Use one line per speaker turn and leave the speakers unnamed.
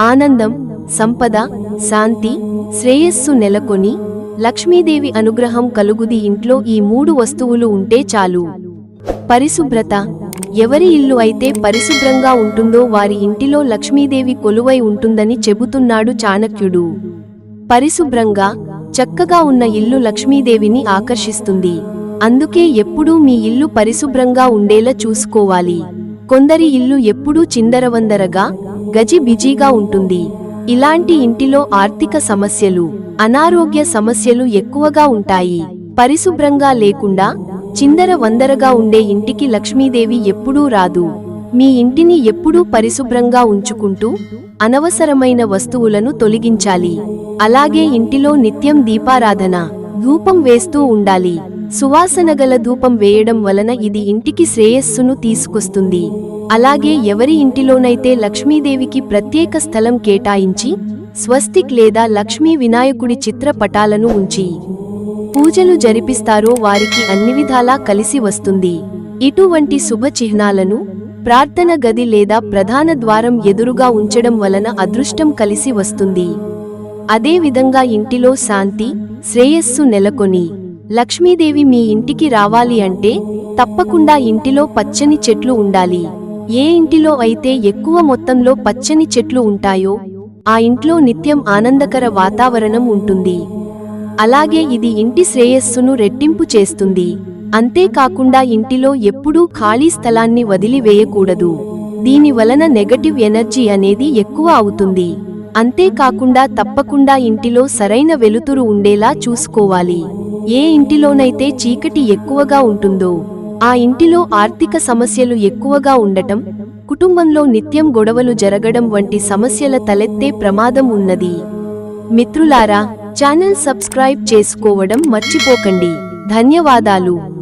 ఆనందం సంపద శాంతి శ్రేయస్సు నెలకొని లక్ష్మీదేవి అనుగ్రహం కలుగుది ఇంట్లో ఈ మూడు వస్తువులు ఉంటే చాలు. పరిశుభ్రత ఎవరి ఇల్లు అయితే పరిశుభ్రంగా ఉంటుందో వారి ఇంటిలో లక్ష్మీదేవి కొలువై ఉంటుందని చెబుతున్నాడు చాణక్యుడు. పరిశుభ్రంగా చక్కగా ఉన్న ఇల్లు లక్ష్మీదేవిని ఆకర్షిస్తుంది. అందుకే ఎప్పుడూ మీ ఇల్లు పరిశుభ్రంగా ఉండేలా చూసుకోవాలి. కొందరి ఇల్లు ఎప్పుడూ చిందరవందరగా గజి బిజీగా ఉంటుంది. ఇలాంటి ఇంటిలో ఆర్థిక సమస్యలు అనారోగ్య సమస్యలు ఎక్కువగా ఉంటాయి. పరిశుభ్రంగా లేకుండా చిందర వందరగా ఉండే ఇంటికి లక్ష్మీదేవి ఎప్పుడూ రాదు. మీ ఇంటిని ఎప్పుడూ పరిశుభ్రంగా ఉంచుకుంటూ అనవసరమైన వస్తువులను తొలగించాలి. అలాగే ఇంటిలో నిత్యం దీపారాధన ధూపం వేస్తూ ఉండాలి. సువాసనగల ధూపం వేయడం వలన ఇది ఇంటికి శ్రేయస్సును తీసుకొస్తుంది. అలాగే ఎవరి ఇంటిలోనైతే లక్ష్మీదేవికి ప్రత్యేక స్థలం కేటాయించి స్వస్తిక్ లేదా లక్ష్మీ వినాయకుడి చిత్రపటాలను ఉంచి పూజలు జరిపిస్తారో వారికి అన్ని విధాలా కలిసి వస్తుంది. ఇటువంటి శుభ చిహ్నాలను ప్రార్థన గది లేదా ప్రధాన ద్వారం ఎదురుగా ఉంచడం వలన అదృష్టం కలిసి వస్తుంది. అదేవిధంగా ఇంటిలో శాంతి శ్రేయస్సు నెలకొని లక్ష్మీదేవి మీ ఇంటికి రావాలి అంటే తప్పకుండా ఇంటిలో పచ్చని చెట్లు ఉండాలి. ఏ ఇంటిలో అయితే ఎక్కువ మొత్తంలో పచ్చని చెట్లు ఉంటాయో ఆ ఇంట్లో నిత్యం ఆనందకర వాతావరణం ఉంటుంది. అలాగే ఇది ఇంటి శ్రేయస్సును రెట్టింపు చేస్తుంది. అంతేకాకుండా ఇంటిలో ఎప్పుడూ ఖాళీ స్థలాన్ని వదిలివేయకూడదు. దీని వలన నెగటివ్ ఎనర్జీ అనేది ఎక్కువ అవుతుంది. అంతేకాకుండా తప్పకుండా ఇంటిలో సరైన వెలుతురు ఉండేలా చూసుకోవాలి. ఏ ఇంటిలోనైతే చీకటి ఎక్కువగా ఉంటుందో ఆ ఇంటిలో ఆర్థిక సమస్యలు ఎక్కువగా ఉండటం కుటుంబంలో నిత్యం గొడవలు జరగడం వంటి సమస్యల తలెత్తే ప్రమాదం ఉన్నది. మిత్రులారా ఛానల్ సబ్స్క్రైబ్ చేసుకోవడం మర్చిపోకండి. ధన్యవాదాలు.